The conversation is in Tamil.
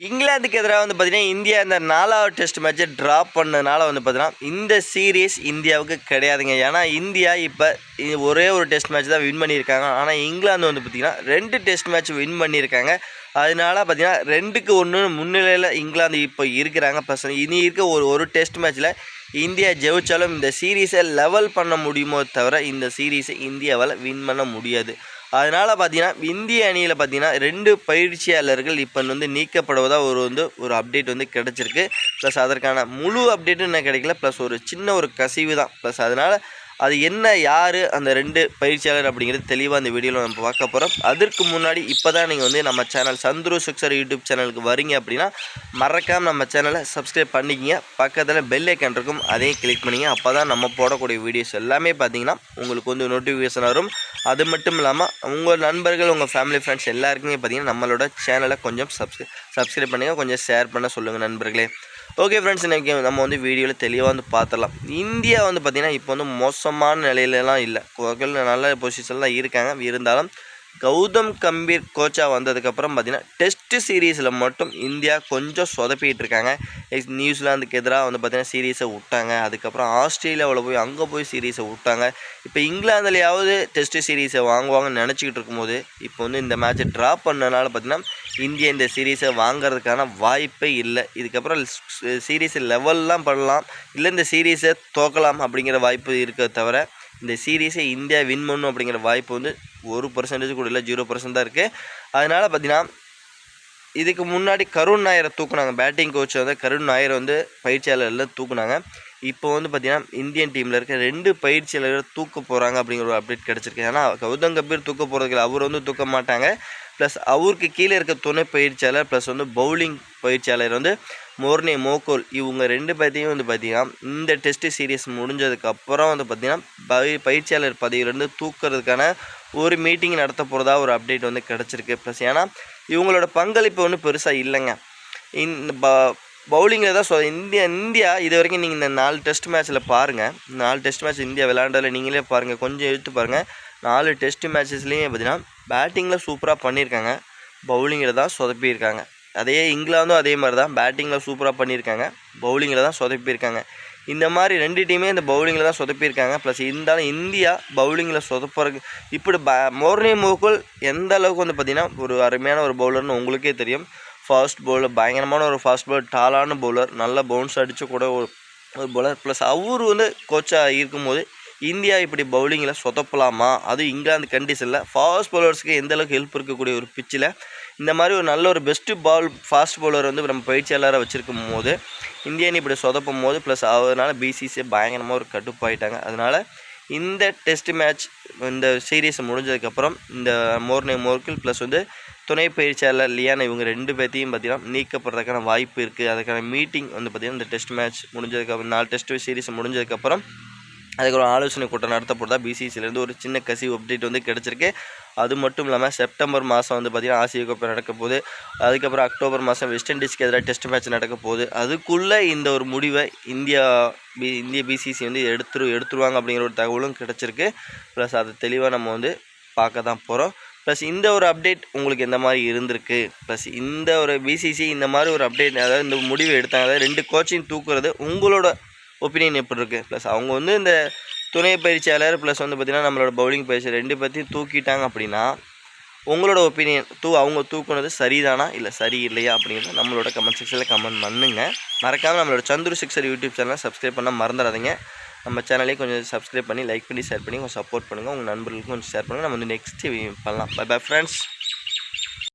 இங்கிலாந்துக்கு எதிராக வந்து பார்த்தீங்கன்னா இந்தியா இந்த நாலாவது டெஸ்ட் மேட்ச்சை ட்ராப் பண்ணதுனால வந்து பார்த்தீங்கன்னா இந்த சீரீஸ் இந்தியாவுக்கு கிடையாதுங்க. ஏன்னா இந்தியா இப்போ ஒரே ஒரு டெஸ்ட் மேட்ச் தான் வின் பண்ணியிருக்காங்க. ஆனால் இங்கிலாந்து வந்து பார்த்திங்கன்னா ரெண்டு டெஸ்ட் மேட்ச் வின் பண்ணியிருக்காங்க. அதனால பார்த்தீங்கன்னா ரெண்டுக்கு ஒன்று முன்னிலையில் இங்கிலாந்து இப்போ இருக்கிறாங்க. ப்ளஸ் இனி இருக்க ஒரு ஒரு டெஸ்ட் மேட்ச்சில் இந்தியா ஜெயிச்சாலும் இந்த சீரீஸை லெவல் பண்ண முடியுமோ தவிர இந்த சீரீஸை இந்தியாவால் வின் பண்ண முடியாது. அதனால் பார்த்தீங்கன்னா இந்திய அணியில் பார்த்தீங்கன்னா ரெண்டு பயிற்சியாளர்கள் இப்போ வந்து நீக்கப்படுவதாக ஒரு வந்து ஒரு அப்டேட் வந்து கிடச்சிருக்கு. ப்ளஸ் அதற்கான முழு அப்டேட்டும் என்ன கிடைக்கல. ப்ளஸ் ஒரு சின்ன ஒரு கசிவு தான். ப்ளஸ் அதனால் அது என்ன யார் அந்த ரெண்டு பயிற்சியாளர் அப்படிங்கிறது தெளிவாக அந்த வீடியோவில் நம்ம பார்க்க போகிறோம் அதற்கு முன்னாடி இப்போ தான் நீங்கள் வந்து நம்ம சேனல் சந்துரு சுக்சர் யூடியூப் சேனலுக்கு வரீங்க அப்படின்னா மறக்காமல் நம்ம சேனலை சப்ஸ்கிரைப் பண்ணிக்கிங்க. பக்கத்தில் பெல் ஐக்கன் இருக்கும் அதையும் கிளிக் பண்ணிங்க. அப்போ தான் நம்ம போடக்கூடிய வீடியோஸ் எல்லாமே பார்த்தீங்கன்னா உங்களுக்கு வந்து நோட்டிஃபிகேஷன் வரும். அது மட்டும் இல்லாமல் உங்கள் நண்பர்கள் உங்கள் ஃபேமிலி ஃப்ரெண்ட்ஸ் எல்லாருக்குமே பார்த்தீங்கன்னா நம்மளோட சேனலை கொஞ்சம் சப்ஸ்கிரை சப்ஸ்கிரைப் பண்ணுங்கள் கொஞ்சம் ஷேர் பண்ண சொல்லுங்கள் நண்பர்களே. ஓகே ஃப்ரெண்ட்ஸ் இன்றைக்கி நம்ம வந்து வீடியோவில் தெளிவாக வந்து பார்த்துடலாம் இந்தியா வந்து பார்த்திங்கன்னா இப்போ வந்து மோசமான நிலையிலலாம் இல்லை. கோகல் நல்ல பொசிஷனில் இருக்காங்க. இருந்தாலும் கௌதம் கம்பீர் கோச்சாக வந்ததுக்கப்புறம் பார்த்திங்கன்னா டெஸ்ட் சீரீஸில் மட்டும் இந்தியா கொஞ்சம் சொதப்பிட்டு இருக்காங்க. நியூசிலாந்துக்கு எதிராக வந்து பார்த்திங்கன்னா சீரீஸை விட்டாங்க. அதுக்கப்புறம் ஆஸ்திரேலியாவில் போய் அங்கே போய் சீரீஸை விட்டாங்க. இப்போ இங்கிலாந்துலையாவது டெஸ்ட் சீரீஸை வாங்குவாங்கன்னு நினச்சிக்கிட்டு இருக்கும்போது இப்போ வந்து இந்த மேட்ச்சை ட்ராப் பண்ணனால பார்த்திங்கன்னா இந்தியா இந்த சீரீஸை வாங்குறதுக்கான வாய்ப்பே இல்லை. இதுக்கப்புறம் சீரீஸ் லெவல்லாம் பண்ணலாம். இல்லை இந்த சீரீஸை தோக்கலாம் அப்படிங்கிற வாய்ப்பு இருக்க தவிர இந்த சீரீஸை இந்தியா வின் பண்ணும் அப்படிங்கிற வாய்ப்பு வந்து ஒரு பர்சன்டேஜ் கூட இல்லை ஜீரோ பர்சன்ட் தான் இருக்குது அதனால் பார்த்தீங்கன்னா இதுக்கு முன்னாடி கருண் நாயரை தூக்குனாங்க. பேட்டிங் கோச் வந்து கருண் நாயரை வந்து பயிற்சியாளரில் தூக்குனாங்க. இப்போ வந்து பார்த்திங்கன்னா இந்தியன் டீமில் இருக்க ரெண்டு பயிற்சியாளர்கள் தூக்க போகிறாங்க அப்படிங்கிற ஒரு அப்டேட் கிடச்சிருக்கு. ஏன்னா கௌதம் கபீர் தூக்க போகிறதுக்கு அவர் வந்து தூக்க மாட்டாங்க ப்ளஸ் அவருக்கு கீழே இருக்க துணை பயிற்சியாளர் ப்ளஸ் வந்து பவுலிங் பயிற்சியாளர் வந்து மோர்னே மோகோல் இவங்க ரெண்டு பேர்த்தையும் வந்து பார்த்திங்கன்னா இந்த டெஸ்ட் சீரீஸ் முடிஞ்சதுக்கப்புறம் வந்து பார்த்திங்கன்னா பய பயிற்சியாளர் பதவியிலேருந்து தூக்கிறதுக்கான ஒரு மீட்டிங் நடத்த போகிறதா ஒரு அப்டேட் வந்து கிடச்சிருக்கு. ப்ளஸ் ஏன்னா இவங்களோட பங்களிப்பு ஒன்றும் பெருசாக இல்லைங்க. இந்த ப பவுலிங்கில் தான் சொ இந்தியா இந்தியா இது வரைக்கும் நீங்கள் இந்த நாலு டெஸ்ட் மேட்ச்சில் பாருங்கள் நாலு டெஸ்ட் மேட்ச் இந்தியா விளையாண்டதில் நீங்களே பாருங்கள் கொஞ்சம் எடுத்து பாருங்கள் நாலு டெஸ்ட் மேட்சஸ்லேயும் பார்த்தீங்கன்னா பேட்டிங்கில் சூப்பராக பண்ணியிருக்காங்க. பவுலிங்கில் தான் சொதப்பியிருக்காங்க. அதே இங்கிலாந்தும் அதே மாதிரி தான் பேட்டிங்கில் சூப்பராக பண்ணியிருக்காங்க. பவுலிங்கில் தான் சொதப்பியிருக்காங்க. இந்த மாதிரி ரெண்டு டீமே இந்த பவுலிங்கில் தான் சொதப்பியிருக்காங்க. ப்ளஸ் இருந்தாலும் இந்தியா பவுலிங்கில் சொதப்புறதுக்கு இப்படி ப மோர்னி மோகுல் எந்த அளவுக்கு வந்து பார்த்திங்கன்னா ஒரு அருமையான ஒரு பவுலர்னு உங்களுக்கே தெரியும். ஃபாஸ்ட் பவுலர் பயங்கரமான ஒரு ஃபாஸ்ட் பவுலர் டாலான பவுலர் நல்ல பவுன்ஸ் அடித்து கூட ஒரு ஒரு பவுலர் ப்ளஸ் அவர் வந்து கோச்சாக இருக்கும்போது இந்தியா இப்படி பவுலிங்கில் சொதப்பலாமா? அதுவும் இங்கிலாந்து கண்டிஷனில் ஃபாஸ்ட் பவுலர்ஸ்க்கு எந்தளவுக்கு ஹெல்ப் இருக்கக்கூடிய ஒரு பிச்சில் இந்த மாதிரி ஒரு நல்ல ஒரு பெஸ்ட்டு பால் ஃபாஸ்ட் பவுலர் வந்து நம்ம பயிற்சியாளராக வச்சுருக்கும் போது இந்தியன் இப்படி சொதப்பும் போது ப்ளஸ் அதனால் பிசிசியை பயங்கரமாக ஒரு கட்டுப்பாயிட்டாங்க அதனால் இந்த டெஸ்ட் மேட்ச் இந்த சீரீஸ் முடிஞ்சதுக்கப்புறம் இந்த மோர்னே மோர்க்கில் ப்ளஸ் வந்து துணை பயிற்சியாளர் லியான இவங்க ரெண்டு பேர்த்தையும் பார்த்தீங்கன்னா நீக்கப்படுறதுக்கான வாய்ப்பு இருக்குது அதுக்கான மீட்டிங் வந்து பார்த்திங்கன்னா இந்த டெஸ்ட் மேட்ச் முடிஞ்சதுக்கப்புறம் நாலு டெஸ்ட் சீரீஸ் முடிஞ்சதுக்கப்புறம் அதுக்கு ஒரு ஆலோசனை கூட்டம் நடத்தப்படுறதா பிசிசிலேருந்து ஒரு சின்ன கசிவு அப்டேட் வந்து கிடச்சிருக்கு. அது மட்டும் இல்லாமல் செப்டம்பர் மாதம் வந்து பார்த்திங்கன்னா ஆசிய கோப்பை நடக்க போகுது. அதுக்கப்புறம் அக்டோபர் மாதம் வெஸ்ட் இண்டீஸ்க்கு எதிராக டெஸ்ட் மேட்ச் நடக்க போகுது. அதுக்குள்ளே இந்த ஒரு முடிவை இந்தியா பி இந்திய பிசிசி வந்து எடுத்துரு எடுத்துருவாங்க அப்படிங்கிற ஒரு தகவலும் கிடச்சிருக்கு. ப்ளஸ் அதை தெளிவாக நம்ம வந்து பார்க்க தான் போகிறோம் ப்ளஸ் இந்த ஒரு அப்டேட் உங்களுக்கு எந்த மாதிரி இருந்திருக்கு? ப்ளஸ் இந்த ஒரு பிசிசி இந்த மாதிரி ஒரு அப்டேட் அதாவது இந்த முடிவு எடுத்தாங்க. அதாவது ரெண்டு கோச்சிங் தூக்குறது உங்களோட ஒப்பீனியன் எப்படி இருக்குது ப்ளஸ் அவங்க வந்து இந்த துணை பயிற்சியாளர் ப்ளஸ் வந்து பார்த்திங்கன்னா நம்மளோட பவுலிங் பயிற்சி ரெண்டு பற்றியும் தூக்கிட்டாங்க அப்படின்னா உங்களோட ஒப்பீனியன் தூ அவங்க தூக்குனது சரிதானா? இல்லை சரி இல்லையா? அப்படிங்கிறத நம்மளோட கமெண்ட் செக்ஷனில் கமெண்ட் பண்ணுங்க. மறக்காமல் நம்மளோட சந்துரு சிக்ஸர் யூடியூப் சேனலை சப்ஸ்கிரைப் பண்ணால் மறந்துடாதீங்க. நம்ம சேனலையும் கொஞ்சம் சப்ஸ்கிரைப் பண்ணி லைக் பண்ணி ஷேர் பண்ணி கொஞ்சம் சப்போர்ட் பண்ணுங்கள் உங்கள் நண்பர்களுக்கும் கொஞ்சம் ஷேர் பண்ணுங்கள் நம்ம வந்து நெக்ஸ்ட் பண்ணலாம். By bye friends